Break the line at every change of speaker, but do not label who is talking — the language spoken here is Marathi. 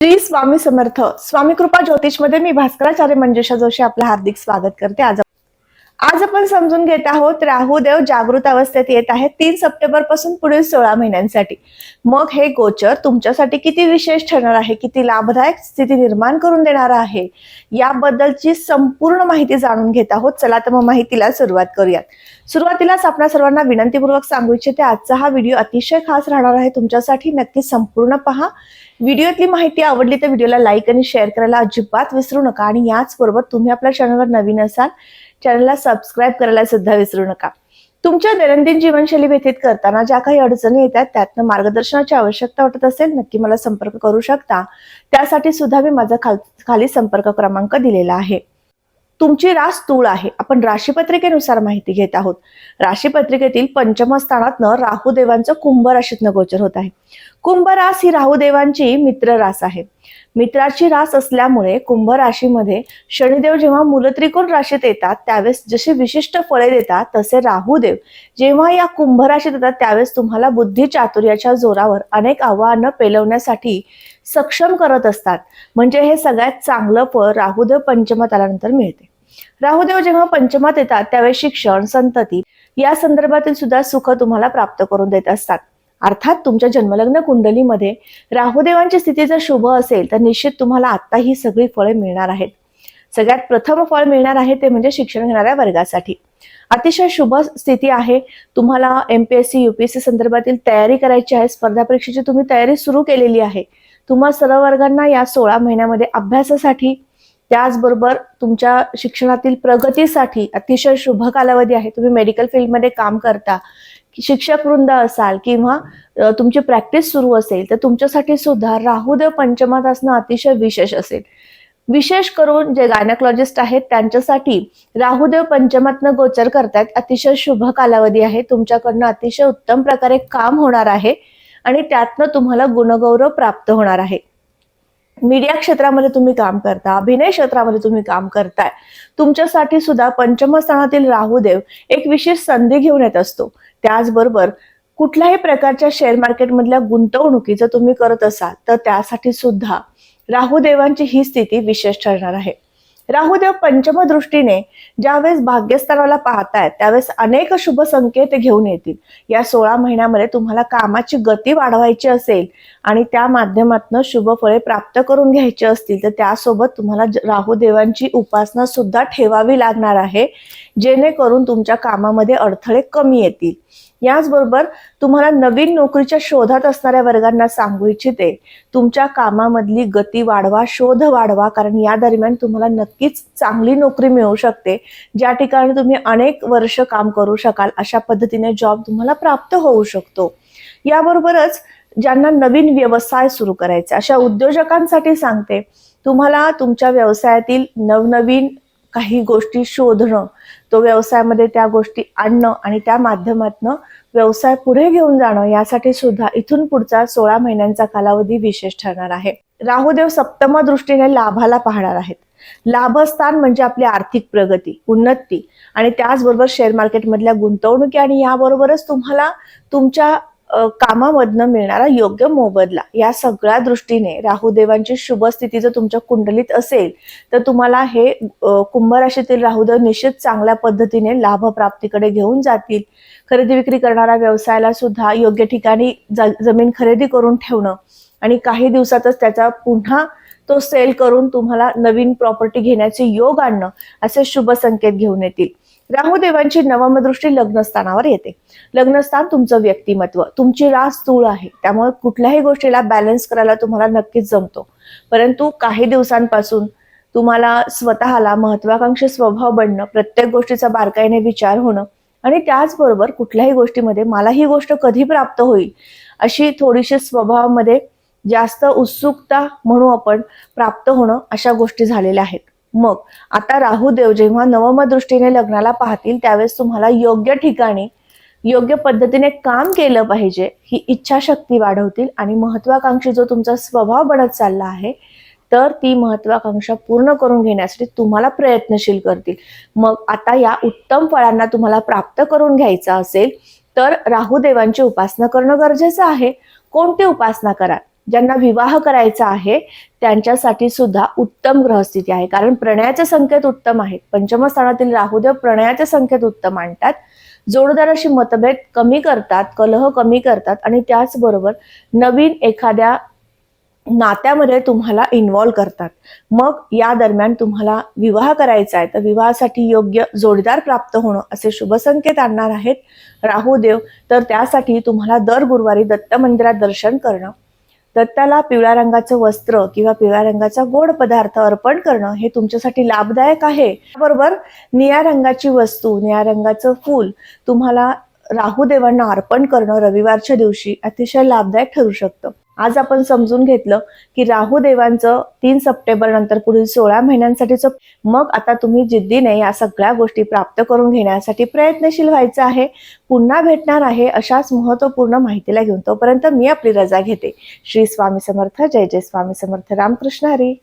श्री स्वामी समर्थ. स्वामी कृपा ज्योतिषमध्ये मी भास्कराचार्य मंजुषा जोशी आपलं हार्दिक स्वागत करते. आज आज आपण समजून घेत आहोत राहुदेव जागृत अवस्थेत येत आहे तीन सप्टेंबरपासून पुढील सोळा महिन्यांसाठी. मग हे गोचर तुमच्यासाठी किती विशेष ठरणार आहे? किती लाभदायक स्थिती निर्माण करून देणार आहे? याबद्दलची संपूर्ण माहिती जाणून घेत आहोत. चला तर मग माहितीला सुरुवात करूयात. सुरुवातीलाच आपल्या सर्वांना विनंतीपूर्वक सांगू इच्छिते आजचा हा व्हिडिओ अतिशय खास राहणार आहे. तुमच्यासाठी नक्की संपूर्ण पहा. व्हिडिओतली माहिती आवडली तर व्हिडिओला लाईक आणि शेअर करायला अजिबात विसरू नका. आणि याचबरोबर तुम्ही आपल्या चॅनलवर नवीन असाल चॅनलला सबस्क्राईब करायला सुद्धा विसरू नका. तुमच्या दैनंदिन जीवनशैली व्यतीत करताना ज्या काही अडचणी येतात त्यातनं मार्गदर्शनाची आवश्यकता वाटत असेल नक्की मला संपर्क करू शकता. त्यासाठी सुद्धा मी माझा खाल खाली संपर्क क्रमांक दिलेला आहे. तुमची रास तूळ आहे. आपण राशीपत्रिकेनुसार माहिती घेत आहोत. राशीपत्रिकेतील पंचम स्थानातनं राहुदेवांचं कुंभ राशीतनं गोचर होत आहे. कुंभ रास ही राहुदेवांची मित्र रास आहे. मित्राची रास असल्यामुळे कुंभ राशीमध्ये शनिदेव जेव्हा मूलत्रिकोण राशीत येतात त्यावेळेस जसे विशिष्ट फळे देतात तसे राहुदेव जेव्हा या कुंभ राशीत येतात त्यावेळेस तुम्हाला बुद्धी चातुर्याच्या जोरावर अनेक आव्हानं पेलवण्यासाठी सक्षम करत असतात. म्हणजे हे सगळ्यात चांगलं फळ राहुदेव पंचमात आल्यानंतर मिळते. राहुदेव जेव्हा पंचमात येतात त्यावेळेस शिक्षण संतती या संदर्भातील सुद्धा सुख तुम्हाला प्राप्त करून देत असतात. अर्थात तुमच्या जन्मलग्न कुंडलीमध्ये राहुदेवांची स्थिती जर शुभ असेल तर निश्चित तुम्हाला आता ही सगळी फळे मिळणार आहेत. सगळ्यात प्रथम फळ मिळणार आहे ते म्हणजे शिक्षण घेणाऱ्या वर्गासाठी. अतिशय शुभ स्थिती आहे. तुम्हाला एमपीएससी युपीएससी संदर्भातील तयारी करायची आहे. स्पर्धा परीक्षेची तुम्ही तयारी सुरू केलेली आहे. तुम्हा सर्व वर्गांना या सोळा महिन्यामध्ये अभ्यासासाठी त्याचबरोबर तुमच्या शिक्षणातील प्रगतीसाठी अतिशय शुभ कालावधी आहे. तुम्ही मेडिकल फील्डमध्ये काम करता शिक्षक वृंद असाल किंवा तुमची प्रॅक्टिस सुरू असेल तर तुमच्यासाठी सुद्धा राहुदेव पंचमात असणं अतिशय विशेष असेल. विशेष करून जे गायनॉलॉजिस्ट आहेत त्यांच्यासाठी राहुदेव पंचमातनं गोचर करतायत अतिशय शुभ कालावधी आहे. तुमच्याकडनं अतिशय उत्तम प्रकारे काम होणार आहे आणि त्यातनं तुम्हाला गुणगौरव प्राप्त होणार आहे. मीडिया क्षेत्रामध्ये तुम्ही काम करता अभिनय क्षेत्रामध्ये तुम्ही काम करताय. तुमच्यासाठी सुद्धा पंचमस्थानातील राहुदेव एक विशेष संधी घेऊन येत असतो. त्याचबरोबर कुठल्याही प्रकारच्या शेअर मार्केटमधल्या गुंतवणुकीचं तुम्ही करत असाल तर त्यासाठी सुद्धा राहुदेवांची ही स्थिती विशेष ठरणार आहे. राहुदेव पंचम दृष्टीने ज्यावेळेस भाग्यस्थानाला पाहतायत त्यावेळेस अनेक शुभ संकेत घेऊन येतील. या सोळा महिन्यामध्ये तुम्हाला कामाची गती वाढवायची असेल आणि त्या माध्यमातून शुभ फळे प्राप्त करून घ्यायची असतील तर त्यासोबत तुम्हाला राहुदेवांची उपासना सुद्धा ठेवावी लागणार आहे जेणेकरून तुमच्या कामामध्ये अडथळे कमी येतील. याचबरोबर तुम्हाला नवीन नोकरीच्या शोधात असणाऱ्या वर्गांना सांगू इच्छिते तुमच्या कामामधली गती वाढवा शोध वाढवा कारण या दरम्यान तुम्हाला नक्की नक्कीच चांगली नोकरी मिळू शकते. ज्या ठिकाणी तुम्ही अनेक वर्ष काम करू शकाल अशा पद्धतीने जॉब तुम्हाला प्राप्त होऊ शकतो. याबरोबरच ज्यांना नवीन व्यवसाय सुरू करायचे अशा उद्योजकांसाठी सांगते तुम्हाला तुमच्या व्यवसायातील नवनवीन काही गोष्टी शोधणं तो व्यवसायामध्ये त्या गोष्टी आणणं आणि त्या माध्यमातनं व्यवसाय पुढे घेऊन जाणं यासाठी सुद्धा इथून पुढचा सोळा महिन्यांचा कालावधी विशेष ठरणार आहे. राहुदेव सप्तम दृष्टीने लाभाला पाहणार आहेत. लाभस्थान म्हणजे आपली आर्थिक प्रगती उन्नती. आणि त्याचबरोबर शेअर मार्केटमधल्या गुंतवणुकी आणि याबरोबरच तुम्हाला तुमच्या कामामधनं मिळणारा योग्य मोबदला या सगळ्या दृष्टीने राहुदेवांची शुभ स्थिती जर तुमच्या कुंडलीत असेल तर तुम्हाला हे कुंभ राशीतील राहुदेव निश्चित चांगल्या पद्धतीने लाभ प्राप्तीकडे घेऊन जातील. खरेदी विक्री करणाऱ्या व्यवसायाला सुद्धा योग्य ठिकाणी जमीन खरेदी करून ठेवणं आणि काही दिवसातच त्याचा पुन्हा तो सेल करून तुम्हाला नवीन प्रॉपर्टी घेण्याचे योग आणणं असे शुभ संकेत घेऊन येतील. राहुदेवांची नवमदृष्टी लग्नस्थानावर येते. लग्नस्थान तुमचं व्यक्तिमत्व तुमची रास तूळ आहे. त्यामुळे कुठल्याही गोष्टीला बॅलन्स करायला तुम्हाला नक्कीच जमतो. परंतु काही दिवसांपासून तुम्हाला स्वतःला महत्वाकांक्षी स्वभाव बनणं प्रत्येक गोष्टीचा बारकाईने विचार होणं आणि त्याचबरोबर कुठल्याही गोष्टीमध्ये मला ही गोष्ट कधी प्राप्त होईल अशी थोडीशी स्वभावामध्ये जास्त उत्सुकता म्हणू आपण प्राप्त होणं अशा गोष्टी झालेल्या आहेत. मग आता राहुदेव जेव्हा नवम दृष्टीने लग्नाला पाहतील त्यावेळेस तुम्हाला योग्य ठिकाणी योग्य पद्धतीने काम केलं पाहिजे ही इच्छाशक्ती वाढवतील आणि महत्वाकांक्षी जो तुमचा स्वभाव बनत चालला आहे तर ती महत्वाकांक्षा पूर्ण करून घेण्यासाठी तुम्हाला प्रयत्नशील करतील. मग आता या उत्तम फळांना तुम्हाला प्राप्त करून घ्यायचं असेल तर राहुदेवांची उपासना करणं गरजेचं आहे. कोणती उपासना करा? ज्यांना विवाह करायचा आहे त्यांच्यासाठी सुद्धा उत्तम ग्रहस्थिती आहे. कारण प्रणयाचे संकेत उत्तम आहेत. पंचमस्थानातील राहुदेव प्रणयाचे संकेत उत्तम आणतात जोडदाराशी मतभेद कमी करतात कलह कमी करतात आणि त्याचबरोबर नवीन एखाद्या नात्यामध्ये तुम्हाला इन्वॉल्व्ह करतात. मग या दरम्यान तुम्हाला विवाह करायचा आहे. तर विवाहासाठी योग्य जोडीदार प्राप्त होणं असे शुभ संकेत आणणार आहेत राहुदेव. तर त्यासाठी तुम्हाला दर गुरुवारी दत्त मंदिरात दर्शन करणं दत्ताला पिवळ्या रंगाचं वस्त्र किंवा पिवळ्या रंगाचा गोड पदार्थ अर्पण करणं हे तुमच्यासाठी लाभदायक आहे. त्याबरोबर निळ्या रंगाची वस्तू निळ्या रंगाचं फूल तुम्हाला राहुदेवांना अर्पण करणं रविवारच्या दिवशी अतिशय लाभदायक ठरू शकतं. आज आपण समजून घेतलं की राहुदेवांचं तीन सप्टेंबर नंतर पुढील सोळा महिन्यांसाठीचं मग आता तुम्ही जिद्दीने या सगळ्या गोष्टी प्राप्त करून घेण्यासाठी प्रयत्नशील व्हायचं आहे. पुन्हा भेटणार आहे अशाच महत्त्वपूर्ण माहितीला घेऊन तोपर्यंत मी आपली रजा घेते. श्री स्वामी समर्थ. जय जय स्वामी समर्थ. रामकृष्ण हरी.